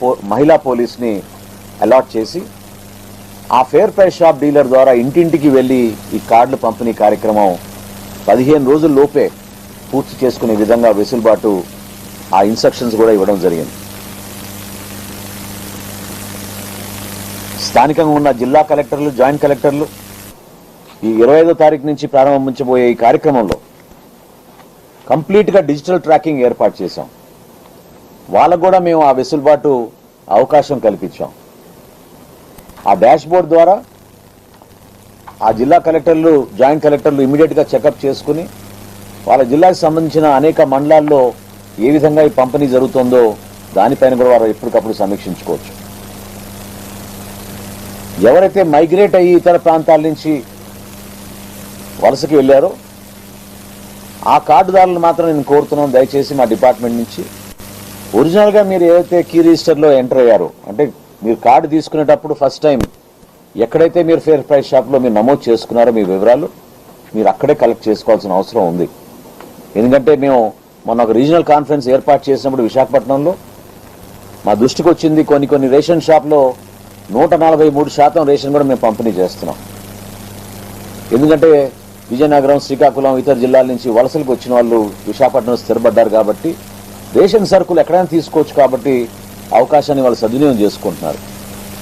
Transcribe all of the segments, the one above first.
పో మహిళా పోలీస్ని అలాట్ చేసి ఆ ఫేర్ ప్రైస్ షాప్ డీలర్ ద్వారా ఇంటింటికి వెళ్ళి ఈ కార్డులు పంపిణీ కార్యక్రమం పదిహేను రోజుల లోపే పూర్తి చేసుకునే విధంగా వెసులుబాటు ఆ ఇన్స్ట్రక్షన్స్ కూడా ఇవ్వడం జరిగింది. స్థానికంగా ఉన్న జిల్లా కలెక్టర్లు జాయింట్ కలెక్టర్లు ఈ ఇరవై ఐదో తారీఖు నుంచి ప్రారంభించబోయే ఈ కార్యక్రమంలో కంప్లీట్గా డిజిటల్ ట్రాకింగ్ ఏర్పాటు చేశాం. వాళ్ళకు కూడా మేము ఆ వెసులుబాటు అవకాశం కల్పించాం. ఆ డాష్ బోర్డ్ ద్వారా ఆ జిల్లా కలెక్టర్లు జాయింట్ కలెక్టర్లు ఇమీడియట్గా చెకప్ చేసుకుని వాళ్ళ జిల్లాకు సంబంధించిన అనేక మండలాల్లో ఏ విధంగా ఈ పంపిణీ జరుగుతుందో దానిపైన కూడా వారు ఎప్పటికప్పుడు సమీక్షించుకోవచ్చు. ఎవరైతే మైగ్రేట్ అయ్యి ఇతర ప్రాంతాల నుంచి వలసకి వెళ్ళారో ఆ కార్డుదారులు మాత్రం నేను కోరుతున్నాను. దయచేసి మా డిపార్ట్మెంట్ నుంచి ఒరిజినల్గా మీరు ఏదైతే కీ రిజిస్టర్లో ఎంటర్ అయ్యారో అంటే మీరు కార్డు తీసుకునేటప్పుడు ఫస్ట్ టైం ఎక్కడైతే మీరు ఫేర్ ప్రైస్ షాప్లో మీరు నమోదు చేసుకున్నారో మీ వివరాలు మీరు అక్కడే కలెక్ట్ చేసుకోవాల్సిన అవసరం ఉంది. ఎందుకంటే మేము మొన్న ఒక రీజనల్ కాన్ఫరెన్స్ ఏర్పాటు చేసినప్పుడు విశాఖపట్నంలో మా దృష్టికి వచ్చింది కొన్ని కొన్ని రేషన్ షాప్లో నూట నలభై మూడు శాతం రేషన్ కూడా మేము పంపిణీ చేస్తున్నాం. ఎందుకంటే విజయనగరం శ్రీకాకుళం ఇతర జిల్లాల నుంచి వలసలకు వచ్చిన వాళ్ళు విశాఖపట్నం స్థిరపడ్డారు కాబట్టి రేషన్ సరుకులు ఎక్కడైనా తీసుకోవచ్చు కాబట్టి అవకాశాన్ని వాళ్ళు సద్వినియోగం చేసుకుంటున్నారు.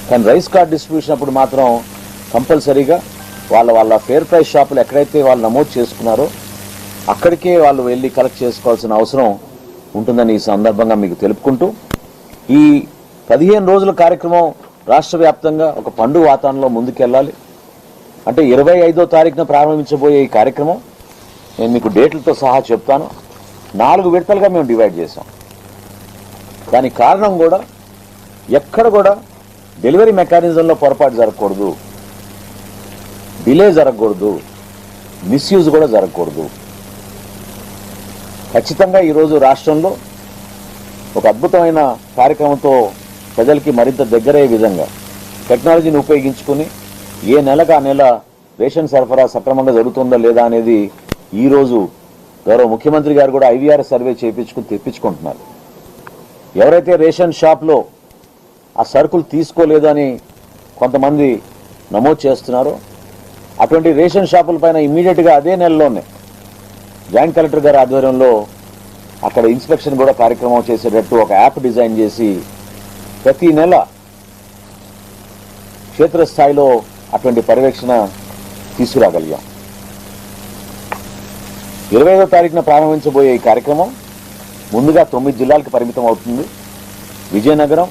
కానీ రైస్ కార్డ్ డిస్ట్రిబ్యూషన్ అప్పుడు మాత్రం కంపల్సరీగా వాళ్ళ వాళ్ళ ఫేర్ ప్రైస్ షాపులు ఎక్కడైతే వాళ్ళు నమోదు చేసుకున్నారో అక్కడికే వాళ్ళు వెళ్ళి కలెక్ట్ చేసుకోవాల్సిన అవసరం ఉంటుందని ఈ సందర్భంగా మీకు తెలుపుకుంటూ ఈ పదిహేను రోజుల కార్యక్రమం రాష్ట్ర వ్యాప్తంగా ఒక పండుగ వాతావరణంలో ముందుకెళ్ళాలి. అంటే ఇరవై ఐదో తారీఖున ప్రారంభించబోయే ఈ కార్యక్రమం నేను మీకు డేట్లతో సహా చెప్తాను. నాలుగు విడతలుగా మేము డివైడ్ చేసాం దానికి కారణం కూడా ఎక్కడ కూడా డెలివరీ మెకానిజంలో పొరపాటు జరగకూడదు. డిలే జరగకూడదు. మిస్యూజ్ కూడా జరగకూడదు. ఖచ్చితంగా ఈరోజు రాష్ట్రంలో ఒక అద్భుతమైన కార్యక్రమంతో ప్రజలకి మరింత దగ్గరయ్యే విధంగా టెక్నాలజీని ఉపయోగించుకుని ఏ నెలకు ఆ నెల రేషన్ సరఫరా సక్రమంగా జరుగుతుందా లేదా అనేది ఈ రోజు గౌరవ ముఖ్యమంత్రి గారు కూడా ఐవీఆర్ సర్వే చేయించుకుని తెప్పించుకుంటున్నారు. ఎవరైతే రేషన్ షాప్లో ఆ సరుకులు తీసుకోలేదని కొంతమంది నమోదు చేస్తున్నారో అటువంటి రేషన్ షాపుల పైన ఇమీడియట్గా అదే నెలలోనే జాయింట్ కలెక్టర్ గారి ఆధ్వర్యంలో అక్కడ ఇన్స్పెక్షన్ కూడా కార్యక్రమం చేసేటట్టు ఒక యాప్ డిజైన్ చేసి ప్రతి నెల క్షేత్రస్థాయిలో అటువంటి పర్యవేక్షణ తీసుకురాగలిగాం. ఇరవై తారీఖున ప్రారంభించబోయే ఈ కార్యక్రమం ముందుగా తొమ్మిది జిల్లాలకు పరిమితం అవుతుంది. విజయనగరం